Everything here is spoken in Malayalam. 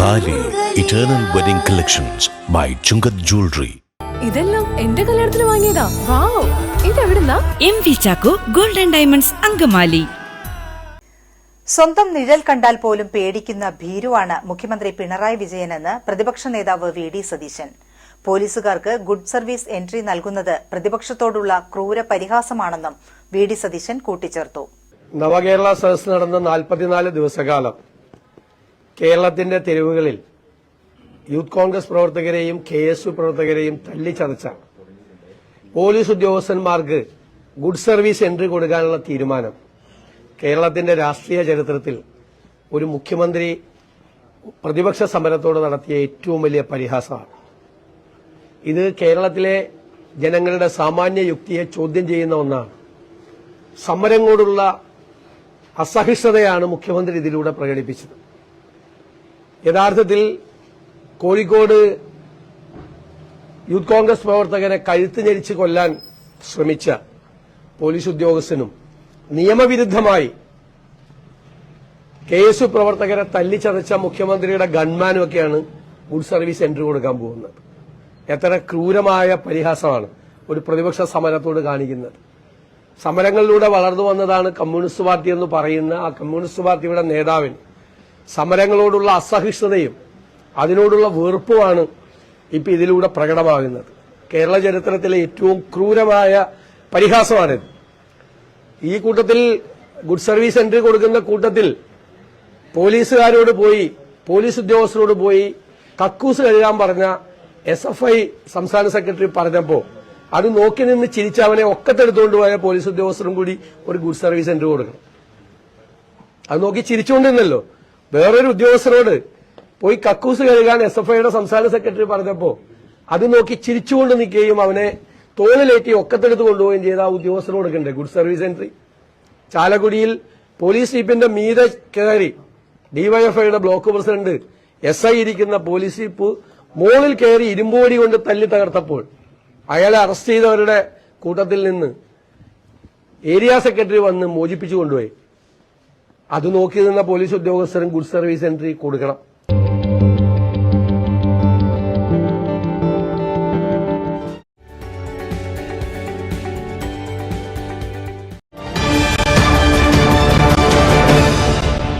Thali eternal wedding collections by Chungath jewellery ഇതെല്ലാം എന്റെ കല്യാണത്തിന് വാങ്ങിയതാ. Wow. ഇതെവിടുന്നാ? M V Chacko golden diamonds Angamaly. സ്വന്തം നിഴൽ കണ്ടാൽ പോലും പേടിക്കുന്ന ഭീരുവാണ് മുഖ്യമന്ത്രി പിണറായി വിജയനെന്ന് പ്രതിപക്ഷ നേതാവ് വി ഡി സതീശൻ. പോലീസുകാർക്ക് ഗുഡ് സർവീസ് എൻട്രി നൽകുന്നത് പ്രതിപക്ഷത്തോടുള്ള ക്രൂര പരിഹാസമാണെന്നും വി ഡി സതീശൻ കൂട്ടിച്ചേർത്തു. നവകേരള സദസ് നടന്ന നാൽപ്പത്തിനാല് ദിവസകാലം കേരളത്തിന്റെ തെരുവുകളിൽ യൂത്ത് കോൺഗ്രസ് പ്രവർത്തകരെയും കെ എസ് യു പ്രവർത്തകരെയും തല്ലിച്ചതച്ച പോലീസ് ഉദ്യോഗസ്ഥന്മാർക്ക് ഗുഡ് സർവീസ് എൻട്രി കൊടുക്കാനുള്ള തീരുമാനം കേരളത്തിന്റെ രാഷ്ട്രീയ ചരിത്രത്തിൽ ഒരു മുഖ്യമന്ത്രി പ്രതിപക്ഷ സമരത്തോട് നടത്തിയ ഏറ്റവും വലിയ പരിഹാസമാണ്. ഇത് കേരളത്തിലെ ജനങ്ങളുടെ സാമാന്യ യുക്തിയെ ചോദ്യം ചെയ്യുന്ന ഒന്നാണ്. സമരങ്ങളോടുള്ള അസഹിഷ്ണുതയാണ് മുഖ്യമന്ത്രി ഇതിലൂടെ പ്രകടിപ്പിച്ചത്. യഥാർത്ഥത്തിൽ കോഴിക്കോട് യൂത്ത് കോൺഗ്രസ് പ്രവർത്തകരെ കഴുത്ത് ഞെരിച്ച് കൊല്ലാൻ ശ്രമിച്ച പോലീസ് ഉദ്യോഗസ്ഥനും നിയമവിരുദ്ധമായി കെ എസ് പ്രവർത്തകരെ തല്ലിച്ചതച്ച മുഖ്യമന്ത്രിയുടെ ഗൺമാനും ഒക്കെയാണ് ഗുഡ് സർവീസ് എൻട്രി കൊടുക്കാൻ പോകുന്നത്. എത്ര ക്രൂരമായ പരിഹാസമാണ് ഒരു പ്രതിപക്ഷ സമരത്തോട് കാണിക്കുന്നത്. സമരങ്ങളിലൂടെ വളർന്നു വന്നതാണ് കമ്മ്യൂണിസ്റ്റ് പാർട്ടി എന്ന് പറയുന്ന ആ കമ്മ്യൂണിസ്റ്റ് പാർട്ടിയുടെ നേതാവിന് സമരങ്ങളോടുള്ള അസഹിഷ്ണുതയും അതിനോടുള്ള വെറുപ്പുമാണ് ഇപ്പൊ ഇതിലൂടെ പ്രകടമാകുന്നത്. കേരള ചരിത്രത്തിലെ ഏറ്റവും ക്രൂരമായ പരിഹാസമാണിത്. ഈ കൂട്ടത്തിൽ ഗുഡ് സർവീസ് എൻട്രി കൊടുക്കുന്ന കൂട്ടത്തിൽ പോലീസുകാരോട് പോയി പോലീസ് ഉദ്യോഗസ്ഥരോട് പോയി കക്കൂസ് കഴുകാൻ പറഞ്ഞ എസ് എഫ് ഐ സംസ്ഥാന സെക്രട്ടറി പറഞ്ഞപ്പോ അത് നോക്കി നിന്ന് ചിരിച്ചവനെ ഒക്കത്തെടുത്തുകൊണ്ട് പോയ പോലീസ് ഉദ്യോഗസ്ഥരും കൂടി ഒരു ഗുഡ് സർവീസ് എൻട്രി കൊടുക്കണം. അത് നോക്കി ചിരിച്ചുകൊണ്ടിരുന്നല്ലോ. വേറൊരു ഉദ്യോഗസ്ഥരോട് പോയി കക്കൂസ് കഴുകാൻ എസ് എഫ് ഐയുടെ സംസ്ഥാന സെക്രട്ടറി പറഞ്ഞപ്പോ അത് നോക്കി ചിരിച്ചുകൊണ്ട് നിൽക്കുകയും അവനെ തോളിലേറ്റി ഒക്കത്തെടുത്ത് കൊണ്ടുപോവുകയും ചെയ്ത ആ ഉദ്യോഗസ്ഥർ കൊടുക്കണ്ടേ ഗുഡ് സർവീസ് എൻട്രി ചാലക്കുടിയിൽ പോലീസ് ജീപ്പിന്റെ മീതെ കയറി ഡിവൈഎഫ്ഐയുടെ ബ്ലോക്ക് പ്രസിഡന്റ് എസ് ഐ ഇരിക്കുന്ന പോലീസ് ജീപ്പ് മുകളിൽ കയറി ഇരുമ്പോടി കൊണ്ട് തല്ലി തകർത്തപ്പോൾ അയാളെ അറസ്റ്റ് ചെയ്തവരുടെ കൂട്ടത്തിൽ നിന്ന് ഏരിയ സെക്രട്ടറി വന്ന് മോചിപ്പിച്ചു കൊണ്ടുപോയി. അത് നോക്കി നിന്ന പോലീസ് ഉദ്യോഗസ്ഥരും ഗുഡ് സർവീസ് എൻട്രി കൊടുക്കണം.